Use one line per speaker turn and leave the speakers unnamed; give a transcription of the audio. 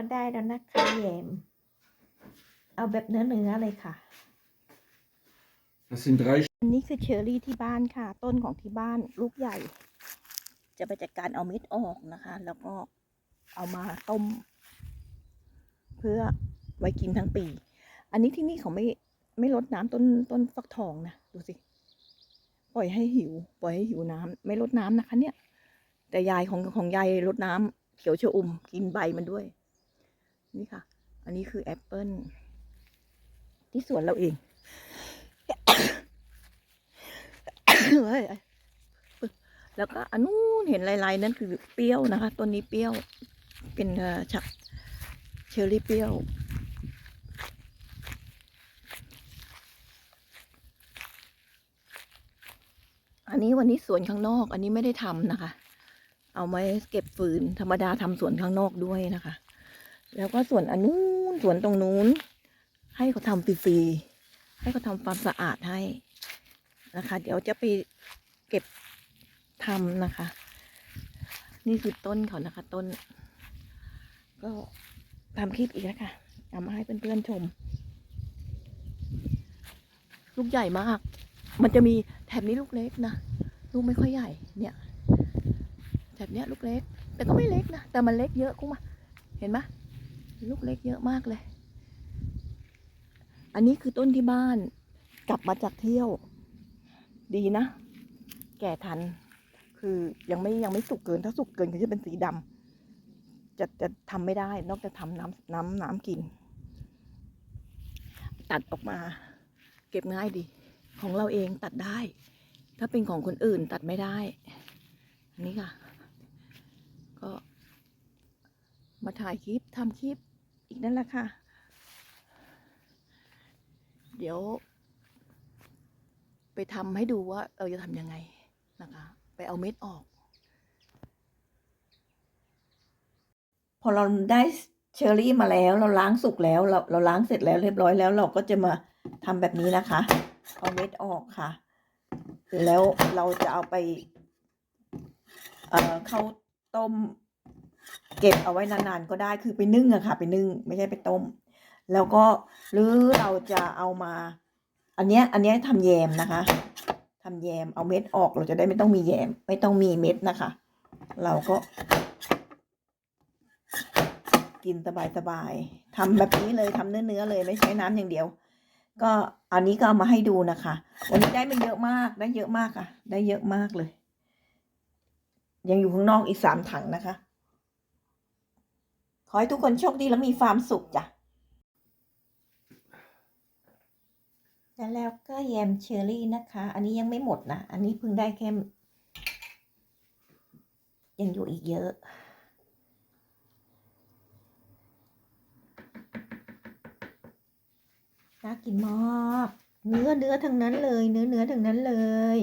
ก็ได้แล้วนะคะแยม เอาแบบเนื้อเนื้อๆเลยค่ะ
Das sind drei
อันนี้คือเชอร์รี่ที่บ้านค่ะ ต้นของที่บ้านลูกใหญ่ จะไปจัดการเอาเม็ดออกนะคะ แล้วก็เอามาต้ม เพื่อไว้กินทั้งปี อันนี้ที่นี่เขาไม่ไม่ลดน้ำต้นต้นฟักทองนะดูสิ ปล่อยให้หิว ปล่อยให้หิวน้ำไม่ลดน้ำนะคะ เนี่ย แต่ยายของของยายลดน้ำเขียวชะอุ่มกินใบมันด้วย นี่ค่ะ อันนี้คือแอปเปิลที่สวนเราเองเฮ้ยแล้วก็อันนู้นเห็นลายๆนั่นคือเปรี้ยวนะคะต้นนี้เปรี้ยว เป็นเอ่อชักเชอร์รี่เปรี้ยวอันนี้วันนี้สวนข้างนอก อันนี้ไม่ได้ทำนะคะ เอาไว้เก็บฟืนธรรมดาทำสวนข้างนอกด้วยนะคะ แล้วก็ส่วนอันนู้นสวนตรงนู้น ให้เขาทำฟรีๆให้เขาทำความสะอาดให้นะคะ เดี๋ยวจะไปเก็บทำนะคะ นี่คือต้นเขานะคะ ต้น ก็ทำคลิปอีกแล้วค่ะเอามาให้เพื่อนๆชม ลูกใหญ่มาก มันจะมีแถบนี้ลูกเล็กนะ ลูกไม่ค่อยใหญ่ เนี่ย แถบเนี้ยลูกเล็ก แต่ก็ไม่เล็กนะ แต่มันเล็กเยอะกุ้งมา เห็นไหม ลูกเล็กเยอะมากเลย อันนี้คือต้นที่บ้าน กลับมาจากเที่ยว ดีนะ แก่ทัน คือยังไม่ยังไม่สุกเกิน ถ้าสุกเกินก็จะเป็นสีดำจะจะทำไม่ได้ นอกจากทำน้ำน้ำน้ำกิน ตัดออกมา เก็บง่ายดี ของเราเองตัดได้ ถ้าเป็นของคนอื่นตัดไม่ได้ อันนี้ค่ะ ก็มาถ่ายคลิปทำคลิป อีกนั่นแหละค่ะ เดี๋ยว ไปทำให้ดูว่าเราจะทำยังไงนะคะ ไปเอาเม็ดออก พอเราได้เชอร์รี่มาแล้วเราล้างสุกแล้วเราเราล้างเสร็จแล้วเรียบร้อยแล้วเราก็จะมาทำแบบนี้นะคะ เอาเม็ดออกค่ะ แล้วเราจะเอาไป เอ่อเข้าต้ม เก็บเอาไว้นานๆก็ได้คือไปนึ่งอะค่ะ ไปนึ่งไม่ใช่ไปต้ม แล้วก็หรือเราจะเอามา อันเนี้ยอันเนี้ยทำแยมนะคะทำแยมเอาเม็ดออกเราจะได้ไม่ต้องมีแยม ไม่ต้องมีเม็ดนะคะ เราก็ กินสบายๆทำแบบนี้เลยทำเนื้อๆเลยไม่ใช้น้ำอย่างเดียว ก็อันนี้ก็เอามาให้ดูนะคะ วันนี้ได้มันเยอะมากได้เยอะมากค่ะ ได้เยอะมากเลย ยังอยู่ข้างนอกอีกสามถังนะคะ ขอให้ทุกคนโชคดีและมีความสุขจ้ะแล้วก็แยมเชอรี่นะคะ อันนี้ยังไม่หมดนะ อันนี้เพิ่งได้แค่ ยังอยู่อีกเยอะ น่ากินมาก เนื้อเนื้อทั้งนั้นเลย เนื้อเนื้อทั้งนั้นเลย